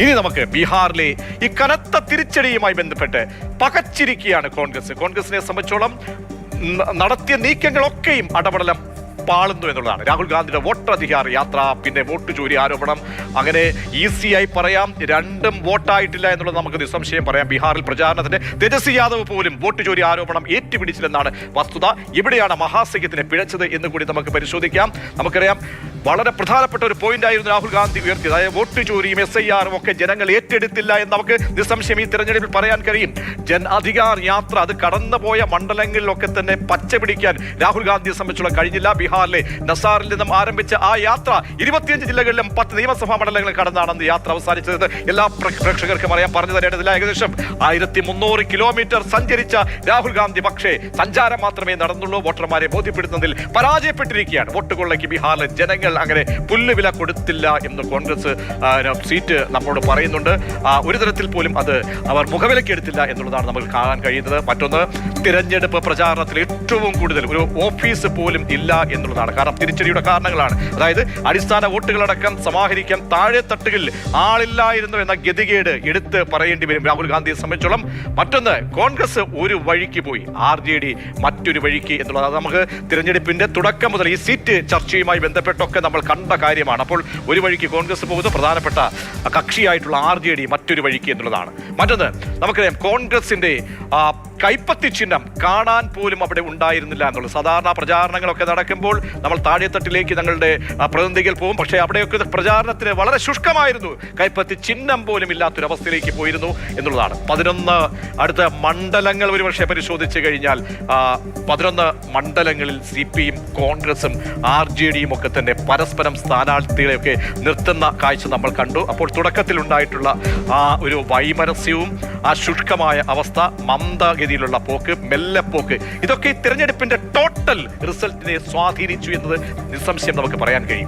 ഇനി നമുക്ക് ബീഹാറിലെ ഈ കനത്ത തിരിച്ചടിയുമായി ബന്ധപ്പെട്ട് പകച്ചിരിക്കുകയാണ് കോൺഗ്രസ്. കോൺഗ്രസിനെ സംബന്ധിച്ചോളം നടത്തിയ നീക്കങ്ങളൊക്കെയും അടപടലം പാളുന്നു എന്നുള്ളതാണ്. രാഹുൽ ഗാന്ധിയുടെ വോട്ടധികാർ യാത്ര പിന്നെ വോട്ട് ചോരി ആരോപണം. അങ്ങനെ ഈസിയായി പറയാം രണ്ടും വോട്ടായിട്ടില്ല എന്നുള്ളത് നമുക്ക് നിസ്സംശയം പറയാം. ബീഹാറിൽ പ്രചാരണത്തിന്റെ തേജസ്വി യാദവ് പോലും വോട്ട് ചോരി ആരോപണം ഏറ്റുപിടിച്ചില്ലെന്നാണ് വസ്തുത. ഇവിടെയാണ് മഹാസഖ്യത്തിന് പിഴച്ചത് എന്ന് കൂടി നമുക്ക് പരിശോധിക്കാം. നമുക്കറിയാം വളരെ പ്രധാനപ്പെട്ട ഒരു പോയിന്റ് ആയിരുന്നു രാഹുൽ ഗാന്ധി ഉയർത്തിയത്. അതായത് വോട്ട് ചോരിയും എസ് ഐ ആറും ഒക്കെ ജനങ്ങൾ ഏറ്റെടുത്തില്ല എന്ന് നമുക്ക് നിസ്സംശയം ഈ തെരഞ്ഞെടുപ്പിൽ പറയാൻ കഴിയും. ജൻ അധികാർ യാത്ര അത് കടന്നുപോയ മണ്ഡലങ്ങളിലൊക്കെ തന്നെ പച്ച പിടിക്കാൻ രാഹുൽ ഗാന്ധിയെ സംബന്ധിച്ചുള്ള കഴിഞ്ഞില്ല. ബീഹാറിലെ നസാറിൽ നിന്നും ആരംഭിച്ച ആ യാത്ര ഇരുപത്തിയഞ്ച് ജില്ലകളിലും പത്ത് നിയമസഭാ മണ്ഡലങ്ങളിൽ കടന്നാണ് അന്ന് യാത്ര അവസാനിച്ചത്. എല്ലാ പ്രേക്ഷകർക്കും അറിയാം പറഞ്ഞു തരേണ്ടതില്ല. ഏകദേശം ആയിരത്തി മുന്നൂറ് കിലോമീറ്റർ സഞ്ചരിച്ച രാഹുൽ ഗാന്ധി പക്ഷേ സഞ്ചാരം മാത്രമേ നടന്നുള്ളൂ. വോട്ടർമാരെ ബോധ്യപ്പെടുത്തുന്നതിൽ പരാജയപ്പെട്ടിരിക്കുകയാണ്. വോട്ട് കൊള്ളയ്ക്ക് ബീഹാറിലെ ജനങ്ങൾ അങ്ങനെ പുല്ലുവില കൊടുത്തില്ല എന്ന് കോൺഗ്രസ് സീറ്റ് നമ്മളോട് പറയുന്നുണ്ട്. ഒരു തരത്തിൽ പോലും അത് അവർ മുഖവിലയ്ക്ക് എടുത്തില്ല എന്നുള്ളതാണ് നമുക്ക് കാണാൻ കഴിയുന്നത്. മറ്റൊന്ന് തിരഞ്ഞെടുപ്പ് പ്രചാരണത്തിൽ ഏറ്റവും കൂടുതൽ ഒരു ഓഫീസ് പോലും ഇല്ല എന്നുള്ളതാണ്. കാരണം തിരിച്ചടിയുടെ കാരണങ്ങളാണ്. അതായത് അടിസ്ഥാന വോട്ടുകളടക്കം സമാഹരിക്കാൻ താഴെ തട്ടുകളിൽ ആളില്ലായിരുന്നു എന്ന ഗതികേട് എടുത്ത് പറയേണ്ടി വരും രാഹുൽ ഗാന്ധിയെ സംബന്ധിച്ചോളം. മറ്റൊന്ന് കോൺഗ്രസ് ഒരു വഴിക്ക് പോയി. ആർ ജെ ഡി മറ്റൊരു വഴിക്ക് എന്നുള്ളത്. നമുക്ക് തിരഞ്ഞെടുപ്പിന്റെ തുടക്കം മുതൽ ഈ സീറ്റ് ചർച്ചയുമായി ബന്ധപ്പെട്ടൊക്കെ നമ്മൾ കണ്ട കാര്യമാണ്. അപ്പോൾ ഒരു വഴിക്ക് കോൺഗ്രസ് പോകുന്നത് പ്രധാനപ്പെട്ട കക്ഷിയായിട്ടുള്ള ആർ ജെ ഡി മറ്റൊരു വഴിക്ക് എന്നുള്ളതാണ്. മറ്റൊന്ന് നമുക്കറിയാം കോൺഗ്രസിന്റെ കൈപ്പത്തി ചിഹ്നം കാണാൻ പോലും അവിടെ ഉണ്ടായിരുന്നില്ല എന്നുള്ളത് സാധാരണ പ്രചാരണങ്ങളൊക്കെ നടക്കുമ്പോൾ നമ്മൾ താഴെത്തട്ടിലേക്ക് ഞങ്ങളുടെ പ്രതിനിധികൾ പോകും. പക്ഷേ അവിടെയൊക്കെ പ്രചാരണത്തിന് വളരെ ശുഷ്കമായിരുന്നു. കൈപ്പത്തി ചിഹ്നം പോലും ഇല്ലാത്തൊരവസ്ഥയിലേക്ക് പോയിരുന്നു എന്നുള്ളതാണ്. പതിനൊന്ന് അടുത്ത മണ്ഡലങ്ങൾ ഒരുപക്ഷെ പരിശോധിച്ച് കഴിഞ്ഞാൽ പതിനൊന്ന് മണ്ഡലങ്ങളിൽ സി പി എം കോൺഗ്രസും ആർ ജെ ഡിയും ഒക്കെ തന്നെ പരസ്പരം സ്ഥാനാർത്ഥികളെയൊക്കെ നിർത്തുന്ന കാഴ്ച നമ്മൾ കണ്ടു. അപ്പോൾ തുടക്കത്തിലുണ്ടായിട്ടുള്ള ആ ഒരു വൈമനസ്യവും ആ ശുഷ്കമായ അവസ്ഥ മന്ദഗതിയിലുള്ള പോക്ക് മെല്ലെ പോക്ക്. ഇതൊക്കെ തിരഞ്ഞെടുപ്പിന്റെ ടോട്ടൽ റിസൾട്ടിനെ സ്വാധീനിച്ചു എന്നത് നിസ്സംശയം നമുക്ക് പറയാൻ കഴിയും.